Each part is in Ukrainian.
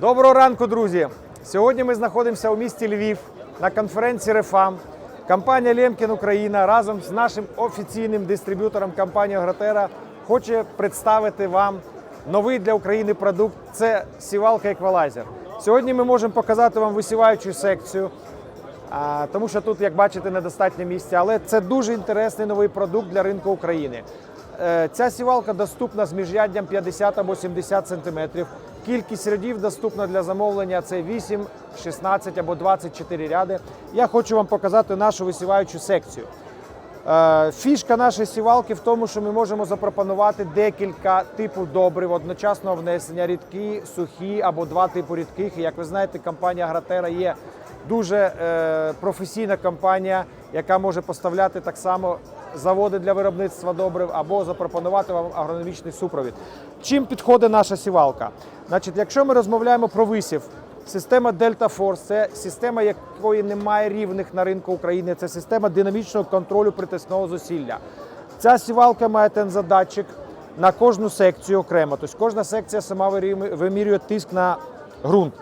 Доброго ранку, друзі! Сьогодні ми знаходимося у місті Львів на конференції Рефам. Компанія Лемкін Україна разом з нашим офіційним дистриб'ютором компанії Агротера хоче представити вам новий для України продукт. Це сівалка еквалайзер. Сьогодні ми можемо показати вам висіваючу секцію, тому що тут, як бачите, недостатньо місця, але це дуже інтересний новий продукт для ринку України. Е, Ця сівалка доступна з міжряддям 50 або 70 см. Кількість рядів доступна для замовлення це 8, 16 або 24 ряди. Я хочу вам показати нашу висіваючу секцію. Е, Фішка нашої сівалки в тому, що ми можемо запропонувати декілька типів добрив одночасного внесення рідкі, сухі або два типи рідких. Як ви знаєте, компанія Агротера є дуже е, професійна компанія, яка може поставляти так само заводи для виробництва добрив або запропонувати вам агрономічний супровід. Чим підходить наша сівалка? Значить, якщо ми розмовляємо про висів, Система Delta Force це система, якої немає рівних на ринку України. Це система динамічного контролю притисного зусилля. Ця сівалка має тензодатчик на кожну секцію окремо. Тобто кожна секція сама вимірює тиск на ґрунт.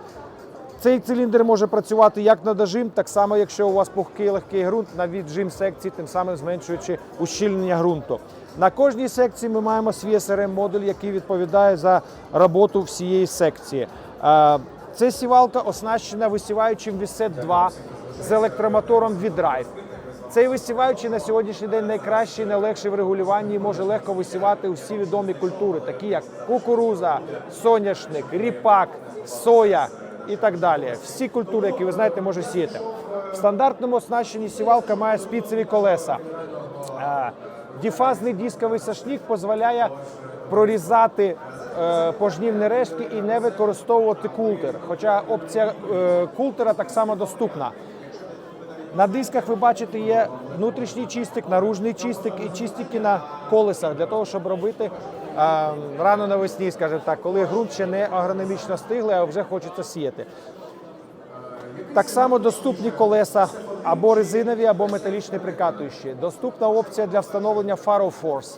Цей циліндр може працювати як на дожим, так само, якщо у вас пухкий легкий ґрунт, на віджим секції, тим самим зменшуючи ущільнення ґрунту. На кожній секції ми маємо свій SRM-модуль, який відповідає за роботу всієї секції. Е, Це сівалка оснащена висіваючим Вісет 2 з електромотором V-Drive. Цей висіваючий на сьогоднішній день найкращий, найлегший в регулюванні і може легко висівати усі відомі культури, такі як кукуруза, соняшник, ріпак, соя і так далі. Всі культури, які ви знаєте, може сіяти. В стандартному оснащенні сівалка має спіцеві колеса. Е, Діфазний дисковий сошник дозволяє прорізати е, пожнівні рештки і не використовувати култер. Хоча опція е, култера так само доступна. На дисках ви бачите є внутрішній чистик, наружний чистик і чистики на колесах для того, щоб робити рано навесні, скажімо так, коли ґрунт ще не агрономічно стиглий, а вже хочеться сіяти. Так само доступні колеса або резинові, або металічні прикатуючі. Доступна опція для встановлення Faro Force.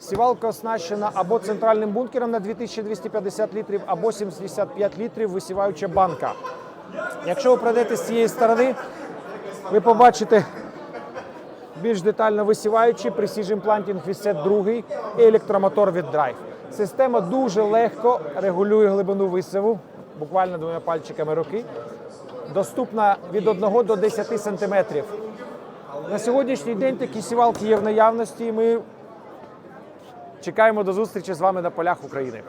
Сівалка оснащена або центральним бункером на 2250 літрів, або 75 літрів висіваюча банка. Якщо ви пройдете з цієї сторони, ви побачите більш детально висіваючий Precision Planting Reset 2 і електромотор від Drive. Система дуже легко регулює глибину висіву, буквально двома пальчиками руки. Доступна від 1 до 10 сантиметрів. На сьогоднішній день такі сівалки є в наявності, і ми чекаємо до зустрічі з вами на полях України.